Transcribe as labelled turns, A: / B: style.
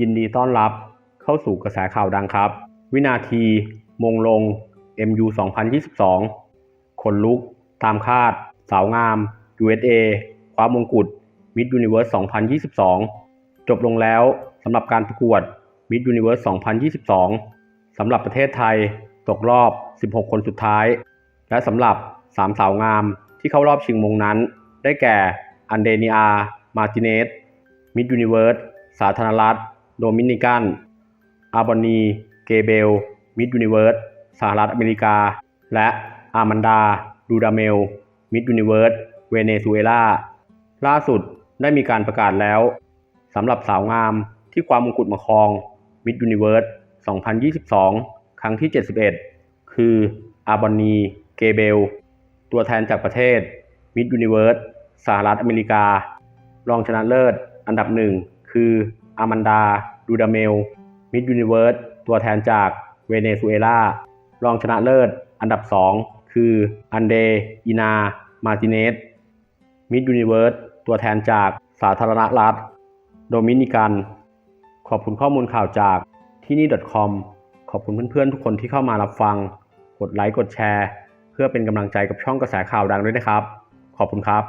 A: ยินดีต้อนรับเข้าสู่กระแสข่าวดังครับ วินาที มงลง MU 2022 คนลุก ตามคาด สาวงาม USA คว้ามงกุฎ Mid Universe 2022 จบลงแล้วสำหรับการประกวด Mid Universe 2022 สำหรับประเทศไทยตกรอบ 16 คนสุดท้าย และสำหรับ 3 สาวงามที่เข้ารอบชิงมงนั้น ได้แก่ อันเดนีอา มาร์ติเนส มิดยูนิเวิร์ส สาธารณรัฐ โดมินิกัน อาบอนี เกเบล มิดยูนิเวิร์ส สหรัฐอเมริกา และอามันดา ดูดาเมล มิดยูนิเวิร์ส เวเนซุเอลา ล่าสุดได้มีการประกาศแล้วสำหรับสาวงามที่คว้ามงกุฎมาครอง มิดยูนิเวิร์ส 2022 ครั้งที่ 71 คืออาบอนี เกเบล ตัวแทนจากประเทศ มิดยูนิเวิร์ส สหรัฐอเมริกา รองชนะเลิศ อันดับหนึ่งคือ อามันดา ดูดาเมล มิดยูนิเวิร์ส ตัวแทนจากเวเนซุเอลา รองชนะเลิศ อันดับสองคืออันเดอินา มาติเนส มิดยูนิเวิร์ส ตัวแทนจากสาธารณรัฐ โดมินิกัน ขอบคุณข้อมูลข่าวจากที่นี่ .com ขอบคุณเพื่อนๆ ทุกคนที่เข้ามารับฟัง กดไลค์ กดแชร์ เพื่อเป็นกำลังใจกับช่องกระแสข่าวดังด้วยนะครับ ขอบคุณครับ